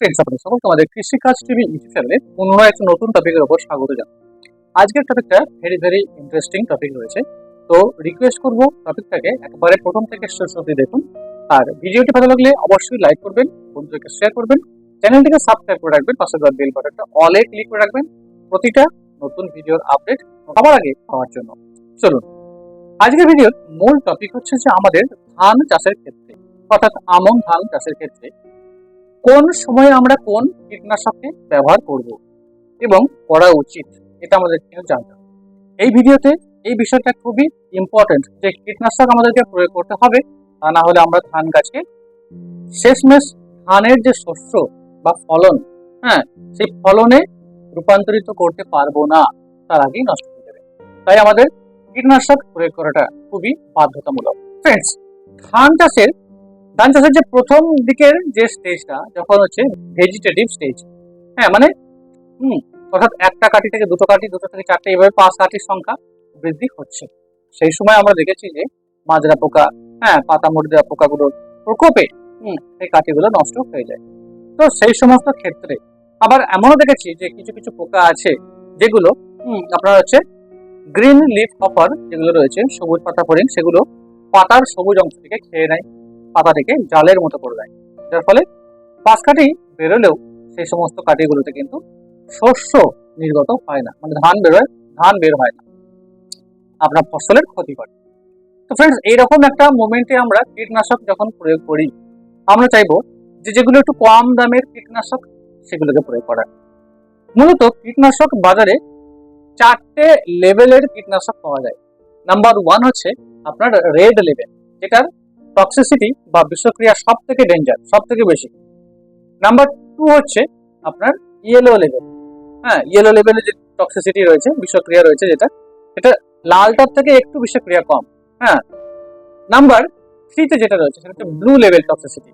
Friends আপনাদের সকলকে আমাদের কৃষিকাজ টিভি ইউটিউব চ্যানেলে পুনরায় একটা নতুন টপিকের উপর স্বাগত জানাই আজকের টপিকটা ভেরি ভেরি ইন্টারেস্টিং টপিক রয়েছে। তো রিকোয়েস্ট করব টপিকটাকে একবারে প্রথম থেকে শেষ অবধি দেখুন। আর ভিডিওটি ভালো লাগলে অবশ্যই লাইক করবেন, বন্ধুদেরকে শেয়ার করবেন। চ্যানেলটিকে সাবস্ক্রাইব করে রাখবেন, পাশে দেওয়া বেল বাটনটা অলে ক্লিক করে রাখবেন। প্রতিটা নতুন ভিডিওর আপডেট সবার আগে পাওয়ার জন্য। চলুন, আজকের ভিডিওর মূল টপিক হচ্ছে যে আমাদের ধান চাষের ক্ষেত্রে, অর্থাৎ আমন ধান চাষের ক্ষেত্রে কোন সময়ে আমরা কোন কীটনাশককে ব্যবহার করব এবং করা উচিত, এটা আমাদের কিন্তু জানতে হবে। এই ভিডিওতে এই বিষয়টা খুবই ইম্পর্টেন্ট যে কীটনাশক আমাদেরকে প্রয়োগ করতে হবে, তা না হলে আমরা ধান গাছকে শেষমেশ ধানের যে শস্য বা ফলন হ্যাঁ সেই ফলনে রূপান্তরিত করতে পারব না, তার আগেই নষ্ট হয়ে যাবে। তাই আমাদের কীটনাশক প্রয়োগ করাটা খুবই বাধ্যতামূলক। ফ্রেন্ডস ধান চাষের ধান চাষের যে প্রথম দিকের যে স্টেজটা যখন হচ্ছে ভেজিটেটিভ স্টেজ হ্যাঁ মানে হুম, অর্থাৎ একটা কাঠি থেকে দুটো কাঠি, দুটো থেকে চারটে, এভাবে পাঁচ কাঠির সংখ্যা বৃদ্ধি হচ্ছে। সেই সময় আমরা দেখেছি যে মাজরা পোকা হ্যাঁ পাতা মরে দেওয়া পোকাগুলোর প্রকোপে, হুম, সেই কাঠিগুলো নষ্ট হয়ে যায়। তো সেই সমস্ত ক্ষেত্রে আবার এমনও দেখেছি যে কিছু কিছু পোকা আছে যেগুলো আপনার হচ্ছে গ্রিন লিফ হপার যেগুলো রয়েছে, সবুজ পাতা ফড়িং সেগুলো পাতার সবুজ অংশ থেকে খেয়ে নেয়। পাতাটিকে জালের মতো করে দেয় যার ফলে পাঁচ কাঠি বেরোলেও সেই সমস্ত কাঠিগুলোতে কিন্তু শস্য নির্গত হয় না। মানে ধান বেরোয়, ধান বের হয় না। আপনার ফসলের ক্ষতি করে। তো ফ্রেন্ডস এইরকম একটা মোমেন্টে আমরা কীটনাশক যখন প্রয়োগ করি, আমরা চাইব যে যেগুলো একটু কম দামের কীটনাশক সেগুলোকে প্রয়োগ করা। মূলত কীটনাশক বাজারে চারটে লেভেলের কীটনাশক পাওয়া যায়। নাম্বার ওয়ান হচ্ছে আপনার রেড লেভেল যেটার টক্সিসিটি বা বিষক্রিয়া সব থেকে ডেঞ্জার সব থেকে বেশি। নাম্বার টু হচ্ছে আপনার ইয়েলো লেভেল হ্যাঁ ইয়েলো লেভেলে যে টক্সিসিটি রয়েছে, বিষক্রিয়া রয়েছে যেটা এটা লালটার থেকে একটু বিষক্রিয়া কম। হ্যাঁ নাম্বার থ্রিতে যেটা রয়েছে, সেটা হচ্ছে blue level toxicity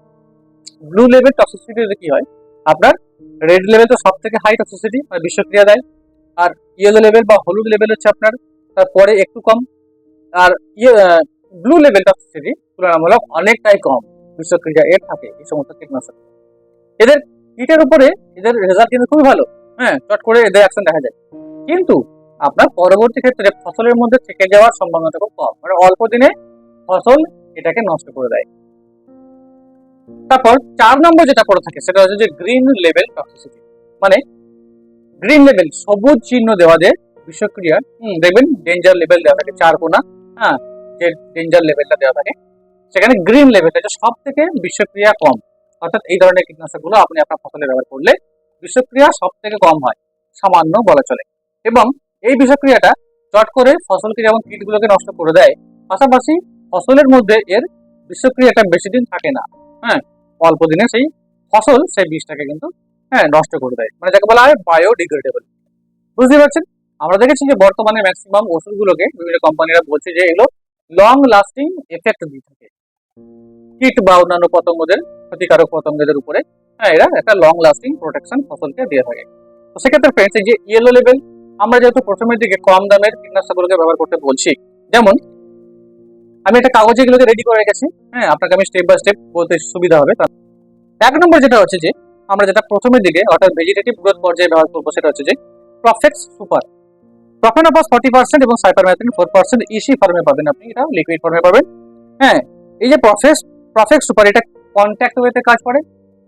blue level টক্সিসিটিতে কি হয়? আপনার রেড লেভেল তো সব থেকে হাই টক্সিসিটি মানে বিষক্রিয়া দেয়। আর ইয়েলো লেভেল বা হলুদ লেভেল হচ্ছে আপনার, তারপরে একটু কম। আর ইয়ে ব্লু লেভেল টক্সিসিটি তুলনামূলক অনেকটাই কম। বিষক্রিয়া এর থাকে, এই সমস্ত কীটনাশক। এদের কীটের উপরে এদের রেজাল্ট কিন্তু খুবই ভালো। হ্যাঁ চট করে এদের অ্যাকশন দেখা যায়। কিন্তু আপনার পরবর্তী ক্ষেত্রে ফসলের মধ্যে থেকে যাওয়ার সম্ভাবনাটা খুব কম। মানে অল্প দিনে ফসল এটাকে নষ্ট করে দেয়। তারপর চার নম্বর যেটা করে থাকে, সেটা হচ্ছে যে গ্রিন লেভেল টক্সিসিটি মানে গ্রিন লেভেল সবুজ চিহ্ন দেওয়া যে বিষক্রিয়া দেখবেন ডেঞ্জার লেভেল দেওয়া থাকে, চার কোনা। হ্যাঁ যে ডেঞ্জার লেভেলটা দেওয়া থাকে। সেখানে গ্রিন লেভেলটা সব থেকে বিষক্রিয়া কম। অর্থাৎ এই ধরনের কীটনাশকগুলো আপনি আপনার ফসলে ব্যবহার করলে বিষক্রিয়া সব থেকে কম হয়, সামান্য বলা চলে। এবং এই বিষক্রিয়াটা চট করে ফসলকে যেমন কীটগুলোকে নষ্ট করে দেয়, পাশাপাশি ফসলের মধ্যে এর বিষক্রিয়াটা বেশি দিন থাকে না। হ্যাঁ অল্প দিনে সেই ফসল সেই বিষটাকে কিন্তু হ্যাঁ নষ্ট করে দেয়। মানে যাকে বলা হয় বায়োডিগ্রেডেবল বুঝতে পারছেন? আমরা দেখেছি যে বর্তমানে ম্যাক্সিমাম ওষুধগুলোকে বিভিন্ন কোম্পানিরা বলছে যে এগুলো লং লাস্টিং এফেক্ট দিয়ে থাকে। কীট বা অন্যান্য পতঙ্গদের, ক্ষতিকারক পতঙ্গদের উপরে হ্যাঁ এরা একটা লং লাস্টিং প্রোটেকশন ফসলকে দিয়ে থাকে। তো সেক্ষেত্রে ফ্রেন্ডস এই যে ইয়েলো লেভেল আমরা যেহেতু প্রথমের দিকে কম দামের কীটনাশকগুলোকে ব্যবহার করতে বলছি, যেমন, আমি একটা কাগজে এগুলোকে রেডি করে রেখেছি হ্যাঁ আপনাকে আমি স্টেপ বাই স্টেপ বলতে সুবিধা হবে। এক নম্বর যেটা হচ্ছে যে, আমরা যেটা প্রথমের দিকে, অর্থাৎ ভেজিটেটিভ গ্রোথ পর্যায়ে ব্যবহার করব, সেটা হচ্ছে যে Profex super profenofos forty percent এবং সাইপারম্যাথিন ফোর পার্সেন্ট ইসি ফর্মে পাবেন আপনি, এটা লিকুইড ফর্মে পাবেন। হ্যাঁ এই যে প্রসেস প্রফেক্ট সুপার এটা কন্ট্যাক্ট ওয়েতে কাজ করে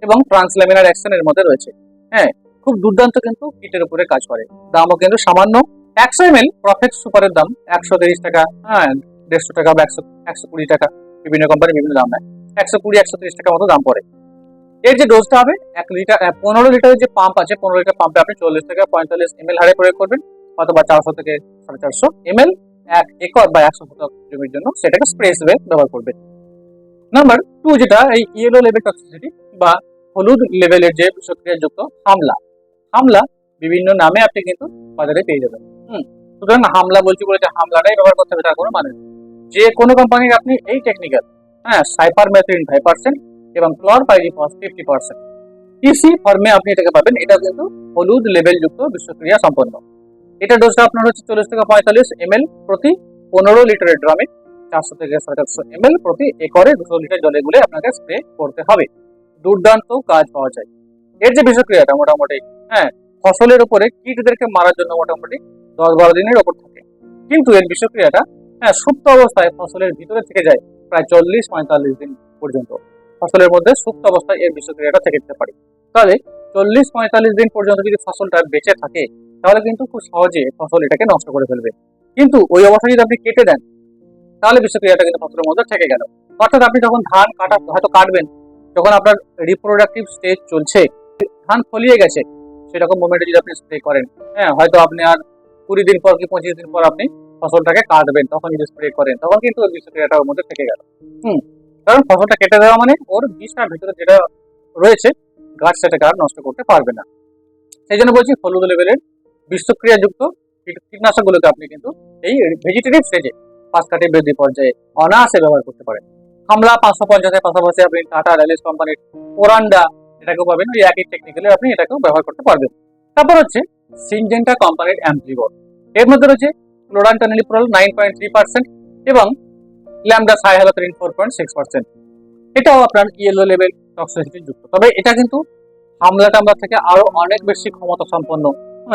এবং ট্রান্সল্যামিনার অ্যাকশনের মধ্যে রয়েছে। হ্যাঁ খুব দুর্দান্ত কিন্তু কিটের উপরে কাজ করে। দামও কিন্তু সামান্য। একশো এম এল প্রফেক্ট সুপারের দাম একশো তিরিশ টাকা হ্যাঁ দেড়শো টাকা বা একশো একশো কুড়ি টাকা। বিভিন্ন কোম্পানি বিভিন্ন দাম নেয়। একশো কুড়ি, একশো তিরিশ টাকা মতো দাম পড়ে। এর যে ডোজটা হবে, এক লিটার পনেরো লিটারের যে পাম্প আছে, পনেরো লিটার পাম্পে আপনি চল্লিশ থেকে পঁয়তাল্লিশ এম এল হারে প্রয়োগ করবেন। অথবা চারশো থেকে সাড়ে চারশো এম এল এক একর বা একশো শতক জমির জন্য সেটাকে স্প্রে হিসেবে ব্যবহার করবেন নাম্বার টু যেটা, এই ইয়েলো লেভেল টক্সিসিটি বা হলুদ লেভেলের যে বিষক্রিয়াযুক্ত হামলা। হামলা বিভিন্ন নামে আপনি কিন্তু বাজারে পেয়ে যাবেন। হুম, সুতরাং হামলা বলছি বলে যে হামলাটাই ব্যবহার করতে হবে, তার কোনো মানে। যে কোনো কোম্পানির আপনি এই টেকনিক্যাল হ্যাঁ সাইপার মেথিন ফাইভ পার্সেন্ট এবং chlorpyrifos fifty percent EC ফর্মে আপনি এটাকে পাবেন, এটা কিন্তু হলুদ লেভেল যুক্ত বিষক্রিয়া সম্পন্ন। এটা ডোজটা আপনার হচ্ছে চল্লিশ থেকে পঁয়তাল্লিশ এম প্রতি পনেরো লিটারের ড্রামে চারশো থেকে সাড়ে চারশো এম প্রতি একরে দুশো লিটার জলে গুলে আপনাকে স্প্রে করতে হবে। দুর্দান্ত কাজ পাওয়া যায়। এর যে বিষক্রিয়াটা মোটামুটি হ্যাঁ ফসলের উপরে কীটদেরকে মারার জন্য মোটামুটি দশ বারো দিনের ওপর থাকে। কিন্তু এর বিষক্রিয়াটা হ্যাঁ সুপ্ত অবস্থায় ফসলের ভিতরে থেকে যায় প্রায় চল্লিশ পঁয়তাল্লিশ দিন পর্যন্ত। ফসলের মধ্যে সুপ্ত অবস্থায় এর বিষক্রিয়াটা থেকে যেতে পারে। তাহলে চল্লিশ পঁয়তাল্লিশ দিন পর্যন্ত যদি ফসলটা বেঁচে থাকে তাহলে কিন্তু খুব সহজে ফসল এটাকে নষ্ট করে ফেলবে। কিন্তু ওই অবস্থায় যদি আপনি কেটে দেন, তাহলে বিষক্রিয়াটা কিন্তু ফসলের মধ্যে থেকে গেল। অর্থাৎ আপনি যখন ধান কাটা, হয়তো কাটবেন, যখন আপনার রিপ্রোডাক্টিভ স্টেজ চলছে, ধান ফলিয়ে গেছে, সেরকম মোমেন্টে যদি আপনি স্প্রে করেন হ্যাঁ হয়তো আপনি আর কুড়ি দিন পর কি পঁচিশ দিন পর আপনি ফসলটাকে কাটবেন তখন যদি স্প্রে করেন, তখন কিন্তু ওর বিষক্রিয়াটা ওর মধ্যে থেকে গেল। হুম, কারণ ফসলটা কেটে দেওয়া মানে ওর বিষটার ভিতরে যেটা রয়েছে গাছ সেটাকে আর নষ্ট করতে পারবে না। সেই জন্য বলছি, হলুদ লেভেলের বিষক্রিয়াযুক্ত কীট- কীটনাশকগুলোকে আপনি কিন্তু এই ভেজিটেটিভ স্টেজে পাঁচ কাঠি বৃদ্ধি পর্যায়ে অনায়াসে ব্যবহার করতে পারেন। হামলা পাঁচশো পঞ্চাশের পাশাপাশি আপনি টাটা রেলিস কোম্পানির ওরান্ডা এটাকেও পাবেন, ওই একই টেকনিক্যালি আপনি এটাকেও ব্যবহার করতে পারবেন। তারপর হচ্ছে সিনজেন্টা কোম্পানির অ্যাম্প্লিগোর এর মধ্যে রয়েছে chlorantraniliprole nine point three percent এবং lambda cyhalothrin four point six percent এটাও আপনার ইয়েলো লেভেল টক্সিসিটি যুক্ত। তবে এটা কিন্তু হামলা টামলা থেকে আরও অনেক বেশি ক্ষমতা সম্পন্ন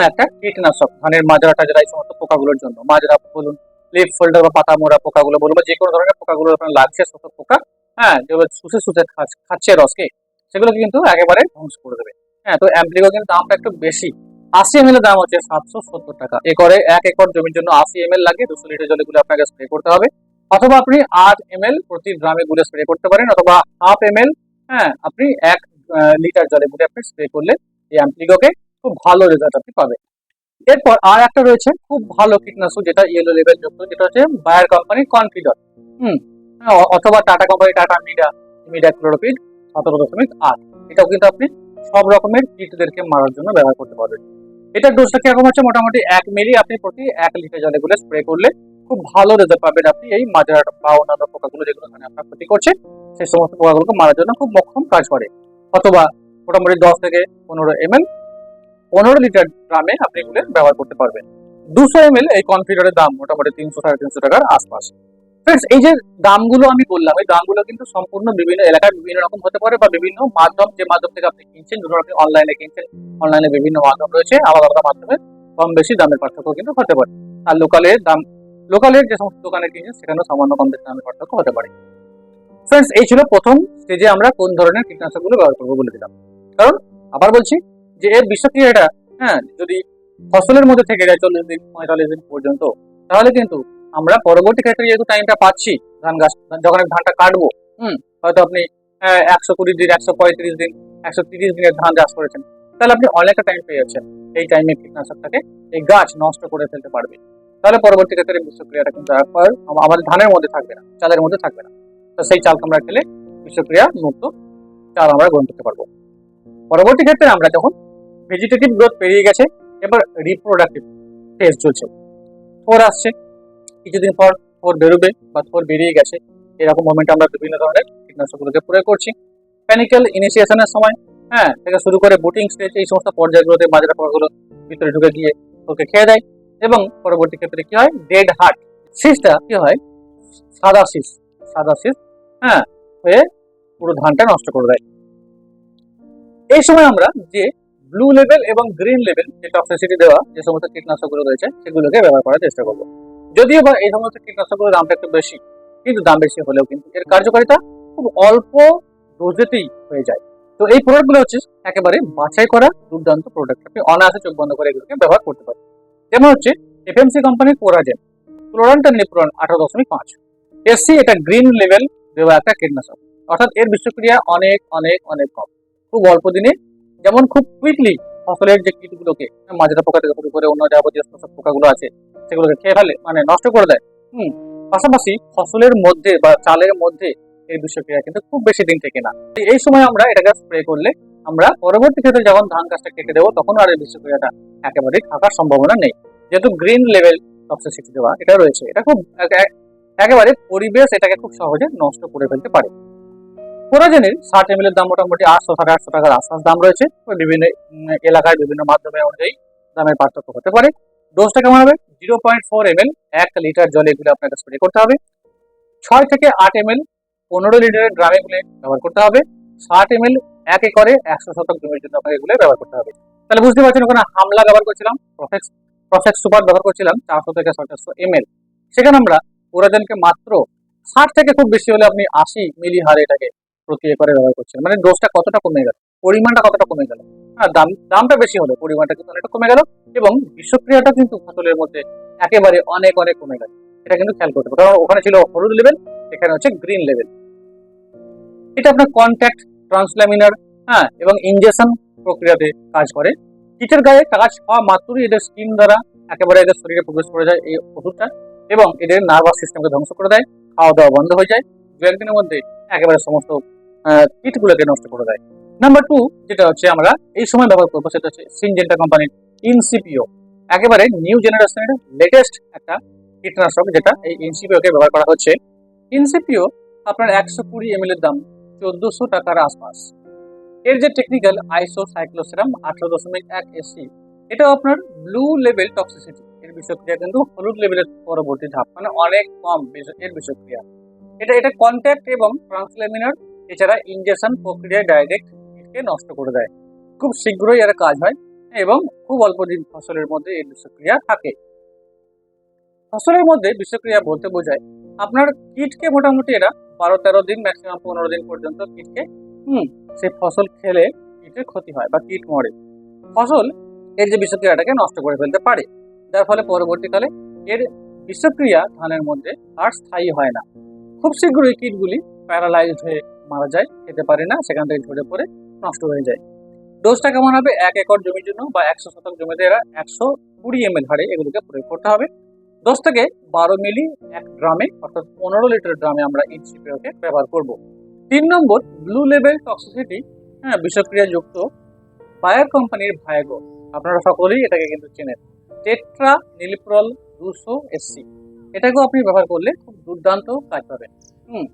একটা কীটনাশক, ধানের মাজরা টাজরা এই সমস্ত পোকাগুলোর জন্য। মাজরা বলুন লিফ ফোল্ডার বা পাতা মোড়া পোকাগুলো বলুন বা যে কোনো ধরনের পোকাগুলো আপনার লাগছে শত পোকা হ্যাঁ যেগুলো শুষে শুষে খাচ- খাচ্ছে রসকে, সেগুলোকে কিন্তু একেবারে ধ্বংস করে দেবে। হ্যাঁ তো অ্যাম্প্লিগো কিন্তু দামটা একটু বেশি। আশি এম দাম হচ্ছে সাতশো সত্তর টাকা। একরে এক একর জমির জন্য আশি এম লাগে, দুশো লিটার জলে গুলো আপনাকে স্প্রে করতে হবে। অথবা আপনি আট এম প্রতি গ্রামে গুলে স্প্রে করতে পারেন, অথবা হাফ এম হ্যাঁ আপনি এক লিটার জলে গুলে আপনি স্প্রে করলে এই অ্যাম্প্লিগোকে খুব ভালো রেজাল্ট আপনি পাবেন। এরপর আর একটা রয়েছে খুব ভালো কীটনাশক যেটা ইয়েলো লেভেল যুক্ত যেটা হচ্ছে বায়ার কোম্পানির কনফিডর হুম হ্যাঁ, অথবা Tata company Tata Mida imidacloprid সতেরো দশমিক আট। এটাও কিন্তু আপনি সব রকমের কীটদেরকে মারার জন্য ব্যবহার করতে পারবেন। এটার ডোজটা কীরকম হচ্ছে? মোটামুটি এক মিলি আপনি প্রতি এক লিটার জলে গুলে স্প্রে করলে খুব ভালো রেজাল্ট পাবেন আপনি এই মাজরা বা অন্যান্য পোকাগুলো যেগুলো এখানে আপনার ক্ষতি করছে সেই সমস্ত পোকাগুলোকে মারার জন্য খুব মক্ষম কাজ করে। অথবা মোটামুটি দশ থেকে পনেরো এম পনেরো লিটার ড্রামে আপনি এগুলো ব্যবহার করতে পারবেন। দুশো এম এই কনফিডারের দাম মোটামুটি তিনশো সাড়ে তিনশো টাকার আশপাশ। ফ্রেন্ডস এই যে দামগুলো আমি বললাম, এই দামগুলো কিন্তু সম্পূর্ণ বিভিন্ন এলাকায় বিভিন্ন রকম হতে পারে বা বিভিন্ন মাধ্যম, যে মাধ্যম থেকে আপনি কিনছেন, ধরুন আপনি অনলাইনে কিনছেন অনলাইনে বিভিন্ন মাধ্যম রয়েছে, আলাদা আলাদা মাধ্যমে কম বেশি দামের পার্থক্য কিন্তু হতে পারে। আর লোকালের দাম, লোকালের যে সমস্ত দোকানে কিনছেন, সেখানেও সামান্য কম বেশি দামের পার্থক্য হতে পারে। ফ্রেন্ডস এই ছিল প্রথম স্টেজে আমরা কোন ধরনের কীটনাশকগুলো ব্যবহার করব বলে দিলাম। কারণ, আবার বলছি যে এর বিষক্রিয়াটা হ্যাঁ যদি ফসলের মধ্যে থেকে যায় চল্লিশ দিন, পঁয়তাল্লিশ দিন পর্যন্ত, তাহলে কিন্তু আমরা পরবর্তী ক্ষেত্রে যেহেতু টাইমটা পাচ্ছি। ধান গাছ, যখন ধানটা কাটবো, হুম, হয়তো আপনি একশো কুড়ি দিন, একশো পঁয়ত্রিশ দিন, একশো তিরিশ দিনের ধান চাষ করেছেন, তাহলে আপনি অনেকটা টাইম পেয়ে যাচ্ছেন। এই টাইমে কীটনাশকটাকে এই গাছ নষ্ট করে ফেলতে পারবে। তাহলে পরবর্তী ক্ষেত্রে বিষক্রিয়াটা কিন্তু একবার আমাদের ধানের মধ্যে থাকবে না, চালের মধ্যে থাকবে না। তো সেই চালকে আমরা খেলে বিষক্রিয়া মুক্ত চাল আমরা গ্রহণ করতে পারব। পরবর্তী ক্ষেত্রে আমরা যখন ভেজিটেটিভ গ্রোথ পেরিয়ে গেছে, এবার রিপ্রোডাক্টিভ ফেজ চলছে। থোর আসছে, কিছুদিন পর থোর বেরোবে বা থোর বেরিয়ে গেছে, এরকম মোমেন্টে আমরা বিভিন্ন ধরনের কীটনাশকগুলোকে প্রয়োগ করছি। প্যানিক্যাল ইনিশিয়েশনের সময় হ্যাঁ থেকে শুরু করে বুটিং স্টেজ এই সমস্ত পর্যায়গুলোতে মাজরা পোকাগুলো ভিতরে ঢুকে গিয়ে ওকে খেয়ে দেয় এবং পরবর্তী ক্ষেত্রে কি হয়? ডেড হার্ট সিসটা কি হয়? সাদা সিস সাদা সিস হ্যাঁ হয়ে পুরো ধানটা নষ্ট করে দেয়। এই সময় আমরা যে ব্লু লেভেল এবং গ্রিন লেভেল যে টক্সিসিটি দেওয়া যে সমস্ত কীটনাশকগুলো রয়েছে, সেগুলোকে ব্যবহার করার চেষ্টা করব। যদিও বা এই সমস্ত কীটনাশকগুলোর দামটা একটু বেশি, কিন্তু দাম বেশি হলেও কিন্তু এর কার্যকারিতা খুব অল্প ডোজেতেই হয়ে যায়। তো এই প্রোডাক্টগুলো হচ্ছে একেবারে বাছাই করা দুর্দান্ত প্রোডাক্ট আপনি অনায়াসে চোখ বন্ধ করে এগুলোকে ব্যবহার করতে পারেন। যেমন হচ্ছে এফএমসি কোম্পানির কোরাজেন ক্লোরান্টান নিপ্রন আঠারো দশমিক পাঁচ। এসসি এটা গ্রিন লেভেল দেওয়া একটা কীটনাশক। অর্থাৎ এর বিষক্রিয়া অনেক অনেক অনেক কম। খুব অল্প দিনে যেমন খুব কুইকলি ফসলের যে কীটগুলোকে মাজরা পোকা থেকে শুরু করে অন্য যাবতীয় সমস্ত পোকাগুলো আছে, সেগুলোকে খেয়ে ফেলে মানে নষ্ট করে দেয়। হুম, পাশাপাশি ফসলের মধ্যে বা চালের মধ্যে এই বিষক্রিয়া কিন্তু খুব বেশি দিন থেকে না। এই সময় আমরা এটাকে স্প্রে করলে আমরা পরবর্তী ক্ষেত্রে যখন ধান গাছটা কেটে দেবো, তখন আর এই বিষক্রিয়াটা একেবারেই থাকার সম্ভাবনা নেই। যেহেতু গ্রিন লেভেল টক্সিসিটি দেওয়া এটা রয়েছে, এটা খুব এক- এক- একেবারে পরিবেশ এটাকে খুব সহজে নষ্ট করে ফেলতে পারে। কোরাজেনের ষাট এম এর দাম মোটামুটি আটশো সাড়ে আটশো টাকার আশপাশ দাম রয়েছে। বিভিন্ন এলাকায় বিভিন্ন মাধ্যমে অনুযায়ী দামের পার্থক্য হতে পারে। ডোজটা কেমন হবে? Zero point four M L এক লিটার জলে এগুলো আপনাকে স্প্রে করতে হবে। ছয় থেকে আট এম এল পনেরো লিটারের ড্রামে গুলে ব্যবহার করতে হবে। ষাট এম এল এক একরে একশো শতক জমির জন্য আপনাকে এগুলো ব্যবহার করতে হবে। তাহলে বুঝতে পারছেন, ওখানে হামলা ব্যবহার করছিলাম, প্রফেক্স প্রফেক্স সুপার ব্যবহার করছিলাম, চারশো থেকে সাতশো এম এল সেখানে আমরা পুরাজনকে মাত্র ষাট থেকে খুব বেশি হলে আপনি আশি মিলি হারে এটাকে প্রতি একরে ব্যবহার করছেন মানে ডোজটা কতটা কমে গেল? পরিমাণটা কতটা কমে গেল? হ্যাঁ দাম, দামটা বেশি হলো, পরিমাণটা কিন্তু অনেকটা কমে গেল এবং বিষক্রিয়াটা কিন্তু ফসলের মধ্যে একেবারে অনেক অনেক কমে গেল। এটা কিন্তু খেয়াল করতে হবে। কারণ ওখানে ছিল হলুদ লেভেল এখানে হচ্ছে গ্রিন লেভেল এটা আপনার কন্ট্যাক্ট ট্রান্সল্যামিনার হ্যাঁ এবং ইনজেকশন প্রক্রিয়াতে কাজ করে। কীটের গায়ে কাজ হওয়া মাত্রই এদের স্কিন দ্বারা একেবারে এদের শরীরে প্রবেশ করে যায় এই ওষুধটা এবং এদের নার্ভাস সিস্টেমকে ধ্বংস করে দেয় খাওয়া দাওয়া বন্ধ হয়ে যায়। দু একদিনের মধ্যে একেবারে সমস্ত কীটগুলোকে নষ্ট করে দেয়। নাম্বার টু যেটা হচ্ছে আমরা এই সময় ব্যবহার করব, সেটা হচ্ছে সিনজেন্টা কোম্পানির ইনসিপিও একেবারে নিউ জেনারেশনের লেটেস্ট একটা কীটনাশক, যেটা এই ইনসিপিও কে ব্যবহার করা হচ্ছে। ইনসিপিও আপনার একশো কুড়ি এম এর দাম, চোদ্দশো টাকার আশপাশ। এর যে টেকনিক্যাল আইসো সাইক্লোসেরাম আঠারো দশমিক এক এসি এটাও আপনার ব্লু লেভেল টক্সিসিটি এর বিষক্রিয়া কিন্তু হলুদ লেভেলের পরবর্তী ধাপ মানে অনেক কম এর বিষক্রিয়া। এটা এটা কন্ট্যাক্ট এবং ট্রান্সলেমিনার এছাড়া ইনজেকশন প্রক্রিয়ায় ডাইরেক্ট কে নষ্ট করে দেয়। খুব শীঘ্রই এর কাজ হয় এবং খুব অল্প দিন ফসলের মধ্যে এই বিষক্রিয়া থাকে। ফসলের মধ্যে বিষক্রিয়া বলতে বোঝায়, আপনার কীটকে মোটামুটি এরা বারো তেরো দিন ম্যাক্সিমাম পনেরো দিন পর্যন্ত কীটকে, হুম, সেই ফসল খেলে কীটের ক্ষতি হয় বা কীট মরে। ফসল এর যে বিষক্রিয়াটাকে নষ্ট করে ফেলতে পারে, যার ফলে পরবর্তীকালে এর বিষক্রিয়া ধানের মধ্যে আর স্থায়ী হয় না। খুব শীঘ্রই কীটগুলি প্যারালাইজড হয়ে মারা যায়, খেতে পারে না, সেখান থেকে ঝরে পড়ে নষ্ট হয়ে যায়। ডোজটা কেমন হবে? এক একর জমির জন্য বা একশো শতক জমিতে এরা একশো কুড়ি এম এল হারে এগুলোকে প্রয়োগ করতে হবে। দশ থেকে বারো মিলি এক ড্রামে অর্থাৎ পনেরো লিটার ড্রামে আমরা এই ইনসিপিওকে ব্যবহার করব। তিন নম্বর, ব্লু লেভেল টক্সিসিটি হ্যাঁ বিষক্রিয়া যুক্ত বায়ার কোম্পানির ভায়াগো। আপনারা সকলেই এটাকে কিন্তু চেনেন। টেট্রা নিলিপ্রল দুশো এসসি। এটাকেও আপনি ব্যবহার করলে খুব দুর্দান্ত কাজ পাবেন। হুম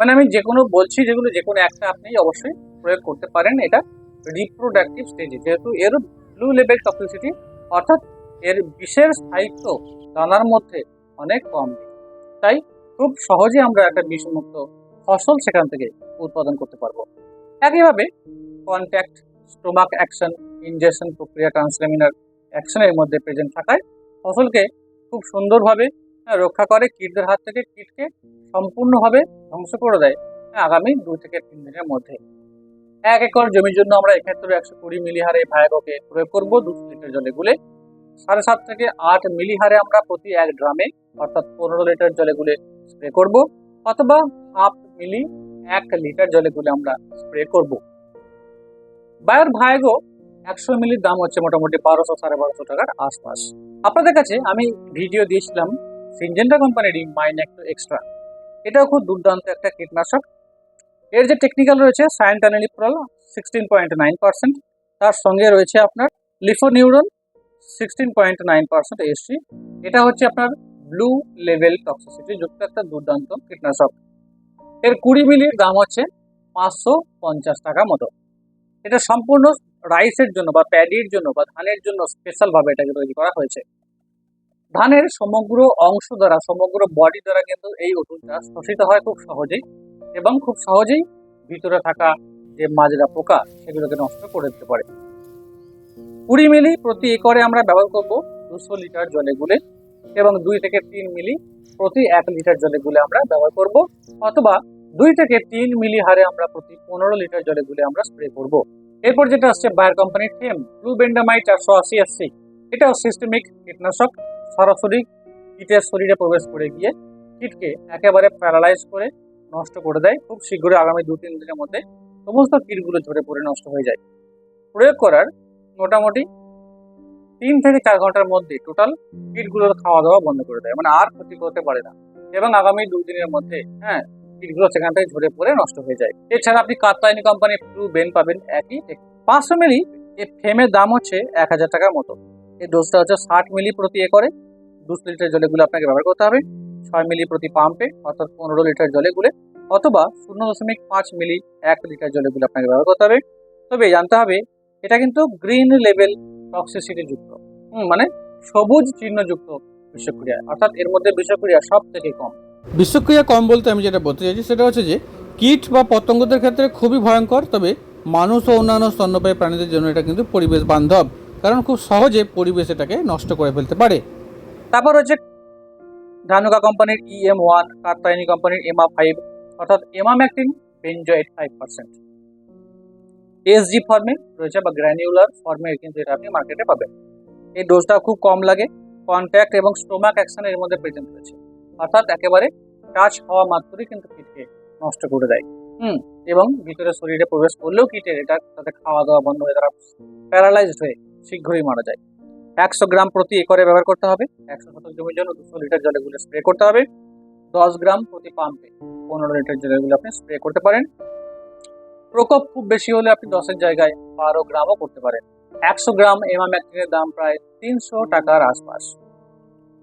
মানে আমি যে কোনো বলছি যেগুলো যে কোনো একটা আপনি অবশ্যই প্রয়োগ করতে পারেন এটা রিপ্রোডাক্টিভ স্টেজে যেহেতু এর ব্লু লেভেল টক্সিসিটি অর্থাৎ এর বিশের স্থায়িত্ব দানার মধ্যে অনেক কম। তাই খুব সহজে আমরা একটা বিষমুক্ত ফসল সেখান থেকে উৎপাদন করতে পারব। একইভাবে কন্ট্যাক্ট স্টোমাক অ্যাকশন ইনজেকশন প্রক্রিয়া ট্রান্সলেমিনার অ্যাকশনের মধ্যে প্রেজেন্ট থাকায় ফসলকে খুব সুন্দরভাবে রক্ষা করে, কীটদের হাত থেকে কীটকে সম্পূর্ণভাবে ধ্বংস করে দেয় আগামী দুই থেকে তিন দিনের মধ্যে। এক একর জমির জন্য আমরা এক্ষেত্রে একশো কুড়ি মিলি হারে ভায়াগকে প্রয়োগ করব দুশো লিটার জলে গুলে। সাড়ে সাত থেকে আট মিলি হারে আমরা প্রতি এক ড্রামে অর্থাৎ পনেরো লিটার জলে গুলে স্প্রে করব, অথবা হাফ মিলি এক লিটার জলে গুলে আমরা স্প্রে করব। বায়ার ভায়াগো একশো মিলির দাম হচ্ছে মোটামুটি বারোশো সাড়ে বারোশো টাকার আশপাশ। আপনাদের কাছে আমি ভিডিও দিয়েছিলাম সিনজেন্টা কোম্পানির মাইনেক্টো এক্সট্রা এটাও খুব দুর্দান্ত একটা কীটনাশক। এর যে টেকনিক্যাল রয়েছে, cyantraniliprole sixteen point nine percent তার সঙ্গে রয়েছে আপনার lufenuron sixteen point nine percent SC এটা হচ্ছে আপনার ব্লু লেভেল টক্সিসিটি যুক্ত একটা দুর্দান্ত কীটনাশক। এর কুড়ি মিলির দাম হচ্ছে পাঁচশো পঞ্চাশ টাকা মতো। এটা সম্পূর্ণ রাইসের জন্য বা প্যাডির জন্য বা ধানের জন্য স্পেশালভাবে এটাকে তৈরি করা হয়েছে। ধানের সমগ্র অংশ দ্বারা, সমগ্র বডি দ্বারা কিন্তু এই ওষুধটা শোষিত হয় খুব সহজেই এবং খুব সহজেই ভিতরে থাকা যে মাজরা পোকা সেগুলোকে নষ্ট করে দিতে পারে। কুড়ি মিলি প্রতি একরে আমরা ব্যবহার করব দুশো লিটার জলে গুলে এবং দুই থেকে তিন মিলি প্রতি এক লিটার জলে গুলে আমরা ব্যবহার করব অথবা দুই থেকে তিন মিলি হারে আমরা প্রতি পনেরো লিটার জলে গুলে আমরা স্প্রে করব। এরপর যেটা আসছে বায়ার কোম্পানির টেম ব্লু বেন্ডামাইট চারশো আশি এসসি এটাও সিস্টেমিক কীটনাশক। সরাসরি কীটের শরীরে প্রবেশ করে গিয়ে কীটকে একেবারে প্যারালাইজ করে নষ্ট করে দেয়। খুব শীঘ্রই আগামী দু, তিন দিনের মধ্যে সমস্ত কীটগুলো ঝরে পড়ে নষ্ট হয়ে যায়। প্রয়োগ করার মোটামুটি তিন থেকে চার ঘণ্টার মধ্যে টোটাল কীটগুলোর খাওয়া দাওয়া বন্ধ করে দেয়। মানে আর ক্ষতি করতে পারে না। এবং আগামী দুদিনের মধ্যে হ্যাঁ কীটগুলো সেখান থেকে ঝরে পড়ে নষ্ট হয়ে যায়। এছাড়া আপনি কাত্তায়নি কোম্পানির ফ্লু বেন পাবেন। একই, পাঁচশো মিলি এই ফ্রেমের দাম হচ্ছে এক হাজার টাকার মতো। এই ডোজটা হচ্ছে ষাট মিলি প্রতি একরে। দুশো লিটার জলেগুলো আপনাকে ব্যবহার করতে হবে। ছয় মিলি প্রতি পাম্পে অর্থাৎ পনেরো লিটার জলে গুলে, অথবা শূন্য দশমিক পাঁচ মিলি এক লিটার জলে গুলে আপনাকে ব্যবহার করতে হবে। তবে জানতে হবে, এটা কিন্তু গ্রিন লেভেল টক্সিসিটি যুক্ত। মানে সবুজ চিহ্নযুক্ত বিষক্রিয়া। অর্থাৎ এর মধ্যে বিষক্রিয়া সব থেকে কম। বিষক্রিয়া কম বলতে আমি যেটা বলতে চাইছি, সেটা হচ্ছে যে, কীট বা পতঙ্গদের ক্ষেত্রে খুবই ভয়ঙ্কর, তবে মানুষ ও অন্যান্য স্তন্যপায়ী প্রাণীদের জন্য এটা কিন্তু পরিবেশ বান্ধব। কারণ খুব সহজে পরিবেশ এটাকে নষ্ট করে ফেলতে পারে। তারপর হচ্ছে ধানুকা কোম্পানির ইএম ওয়ান কাত্তায়নি কোম্পানির এমা ফাইভ অর্থাৎ emamectin benzoate five percent SG ফর্মে রয়েছে বা গ্র্যানিউলার ফর্মে কিন্তু এটা আপনি মার্কেটে পাবেন। এই ডোজটা খুব কম লাগে কন্ট্যাক্ট এবং স্টোমাক অ্যাকশন এর মধ্যে প্রেজেন্ট রয়েছে অর্থাৎ একেবারে টাচ হওয়া মাত্রই কিন্তু কীটকে নষ্ট করে দেয়। হুম, এবং ভিতরে শরীরে প্রবেশ করলেও কীটের এটা তাতে খাওয়া দাওয়া বন্ধ হয়ে তারা প্যারালাইজড হয়ে শীঘ্রই মারা যায়। একশো গ্রাম প্রতি একরে ব্যবহার করতে হবে। একশো শতক জমির জন্য দুশো লিটার জলে গুলে স্প্রে করতে হবে। দশ গ্রাম প্রতি পাম্পে পনেরো লিটার জলে গুলো আপনি স্প্রে করতে পারেন। প্রকোপ খুব বেশি হলে আপনি দশের জায়গায় বারো গ্রামও করতে পারেন। একশো গ্রাম এমাম্যাক্টিনের দাম প্রায় তিনশো টাকার আশপাশ।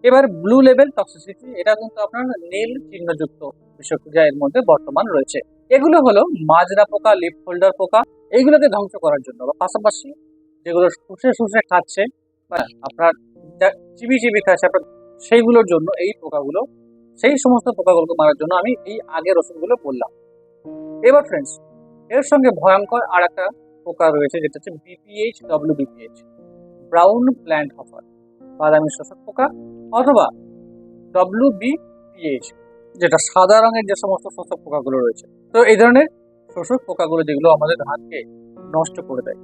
এবার ব্লু লেভেল টক্সিসিটি এটা কিন্তু আপনার নীল চিহ্নযুক্ত বিষক্রিয়া এর মধ্যে বর্তমান রয়েছে। এগুলো হলো মাজরা পোকা লিপ হোল্ডার পোকা, এইগুলোকে ধ্বংস করার জন্য বা পাশাপাশি যেগুলো শুষে শুষে খাচ্ছে বা আপনার চিবি চিবি খাচ্ছে আপনার সেইগুলোর জন্য এই পোকাগুলো সেই সমস্ত পোকাগুলোকে মারার জন্য আমি এই আগের ওষুধগুলো বললাম। এবার ফ্রেন্ডস এর সঙ্গে ভয়ঙ্কর আর একটা পোকা রয়েছে যেটা হচ্ছে BPH W BPH brown plant hopper বাদামি শোষক পোকা অথবা ডব্লিউ বিপিএইচ যেটা সাদা রঙের যে সমস্ত শোষক পোকাগুলো রয়েছে। তো এই ধরনের শোষক পোকাগুলো যেগুলো আমাদের ধানকে নষ্ট করে দেয়।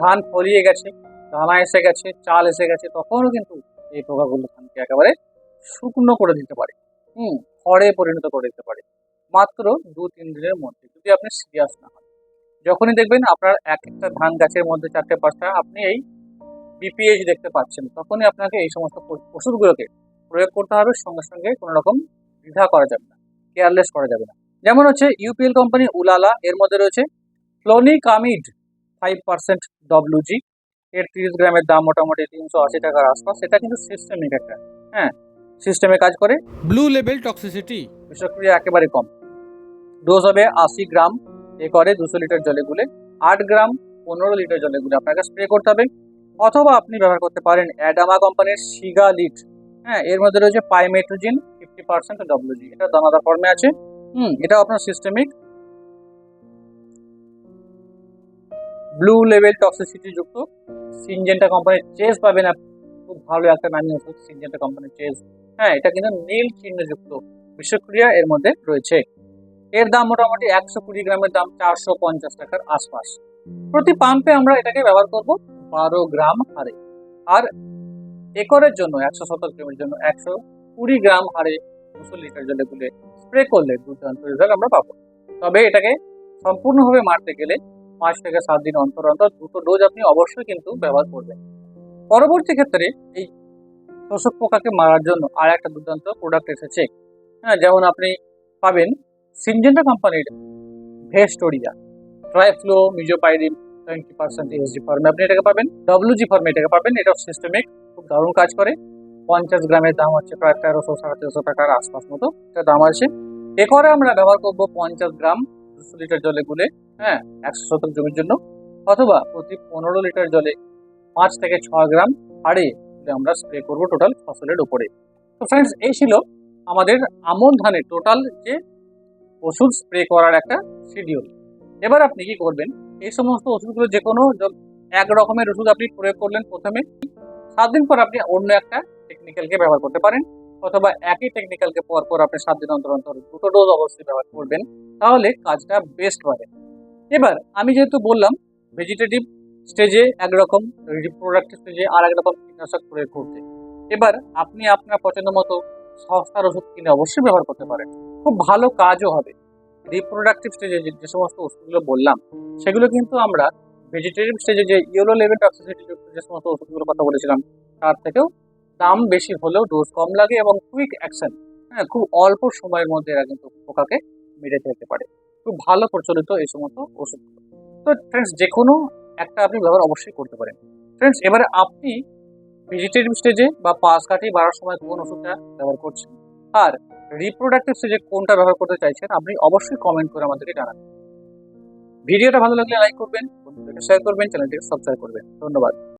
ধান ফলিয়ে গেছে, দানা এসে গেছে, চাল এসে গেছে, তখনও কিন্তু এই পোকাগুলো ধানকে একেবারে শুকনো করে দিতে পারে। হুম, খড়ে পরিণত করে দিতে পারে। মাত্র দু তিন দিনের মধ্যে যদি আপনি সিরিয়াস না হন। যখনই দেখবেন আপনার এক একটা ধান গাছের মধ্যে চারটে পাঁচটা আপনি এই বিপিএইচ দেখতে পাচ্ছেন, তখনই আপনাকে এই সমস্ত ওষুধগুলোকে প্রয়োগ করতে হবে। সঙ্গে সঙ্গে কোনো রকম দ্বিধা করা যাবে না, কেয়ারলেস করা যাবে না। যেমন হচ্ছে ইউপিএল কোম্পানি উলালা, এর মধ্যে রয়েছে ফ্লোনিকামিড ফাইভ পার্সেন্ট ডব্লিউজি এর তিরিশ গ্রামের দাম মোটামুটি তিনশো আশি টাকার আশপাশ। এটা কিন্তু সিস্টেমিক একটা হ্যাঁ সিস্টেমে কাজ করে। ব্লু লেভেল টক্সিসিটি বিষক্রিয়া একেবারে কম। ডোজ হবে আশি গ্রাম একরে দুশো লিটার জলে গুলে। আট গ্রাম পনেরো লিটার জলে গুলে আপনাকে স্প্রে করতে হবে। অথবা আপনি ব্যবহার করতে পারেন অ্যাডামা কোম্পানির সিগা লিট হ্যাঁ এর মধ্যে রয়েছে পাইমেট্রোজিন ফিফটি পার্সেন্ট ডব্লিউজি এটা দানাদার ফর্মে আছে। হুম এটাও আপনার সিস্টেমিক ব্লু লেভেল টক্সিসিটি যুক্ত সিনজেন্টা কোম্পানির চেস পাবেন আপনি। খুব ভালো একটা নামি ওষুধ সিনজেন্টা কোম্পানির চেস হ্যাঁ এটা কিন্তু নীল চিহ্নযুক্ত বিষক্রিয়া এর মধ্যে রয়েছে। এর দাম মোটামুটি একশো কুড়ি গ্রামের দাম চারশো পঞ্চাশ টাকার আশপাশ। প্রতি পাম্পে আমরা এটাকে ব্যবহার করব বারো গ্রাম হারে। আর একরের জন্য, একশো শতক জমির জন্য একশো কুড়ি গ্রাম হারে দুশো লিটার জলে গুলে স্প্রে করলে দুর্দান্ত রেজাল্ট আমরা পাবো। তবে এটাকে সম্পূর্ণভাবে মারতে গেলে পাঁচ থেকে সাত দিন অন্তর অন্তর দুটো ডোজ আপনি অবশ্যই কিন্তু ব্যবহার করবেন। পরবর্তী ক্ষেত্রে এই শোষক পোকাকে মারার জন্য আর একটা দুর্দান্ত প্রোডাক্ট এসেছে। হ্যাঁ যেমন আপনি পাবেন সিনজেন্টা কোম্পানির Vestoria triflumezopyrim twenty percent SG ফর্মে আপনি এটাকে পাবেন। ডব্লিউজি ফর্মে এটাকে পাবেন। এটা সিস্টেমিক খুব দারুণ কাজ করে। পঞ্চাশ গ্রামের দাম হচ্ছে প্রায় তেরোশো, সাড়ে তেরোশো টাকার আশপাশ মতো। এটা দাম আছে। একরে আমরা ব্যবহার করব পঞ্চাশ গ্রাম দুশো লিটার জলে গুলে হ্যাঁ একশো শতক জমির জন্য, অথবা প্রতি পনেরো লিটার জলে পাঁচ থেকে ছ গ্রাম হারে আমরা স্প্রে করব টোটাল ফসলের উপরে। তো ফ্রেন্ডস এই ছিল আমাদের আমন ধানে টোটাল যে ওষুধ স্প্রে করার একটা শিডিউল এবার আপনি কি করবেন, এই সমস্ত ওষুধগুলো যে কোনো এক রকমের ওষুধ আপনি প্রয়োগ করলেন প্রথমে, সাত দিন পর আপনি অন্য একটা টেকনিক্যালকে ব্যবহার করতে পারেন, অথবা একই টেকনিক্যালকে পর পর আপনি সাত দিন অন্তর অন্তর দুটো ডোজ অবশ্যই ব্যবহার করবেন, তাহলে কাজটা বেস্ট পাবে এবার আমি যেহেতু বললাম ভেজিটেটিভ স্টেজে একরকম রিপ্রোডাক্টিভ স্টেজে আর একরকম কীটনাশক প্রয়োগ করতে। এবার আপনি আপনার পছন্দ মতো সস্তার ওষুধ কিনে অবশ্যই ব্যবহার করতে পারেন। খুব ভালো কাজও হবে। রিপ্রোডাক্টিভ স্টেজে যে সমস্ত ওষুধগুলো বললাম, সেগুলো কিন্তু আমরা ভেজিটেটিভ স্টেজে যে ইয়েলো লেভেল টক্সিসিটি যুক্ত যে সমস্ত ওষুধগুলোর কথা বলেছিলাম, তার থেকেও দাম বেশি হলেও ডোজ কম লাগে এবং কুইক অ্যাকশন হ্যাঁ খুব অল্প সময়ের মধ্যে এরা কিন্তু পোকাকে মেরে ফেলতে পারে। খুব ভালো প্রচলিত এই সমস্ত ওষুধ। তো ফ্রেন্ডস যে কোনো একটা আপনি ব্যবহার অবশ্যই করতে পারেন। ফ্রেন্ডস এবারে আপনি ভেজিটেটিভ স্টেজে বা পাস কাঠি বাড়ার সময় কোন ওষুধটা ব্যবহার করছেন? আর রিপ্রোডাক্টিভ স্টেজে কোনটা ব্যবহার করতে চাইছেন আপনি অবশ্যই কমেন্ট করে আমাদেরকে জানাবেন ভিডিওটা ভালো লাগলে লাইক করবেন বন্ধুদেরকে শেয়ার করবেন চ্যানেলটিকে সাবস্ক্রাইব করবেন। ধন্যবাদ।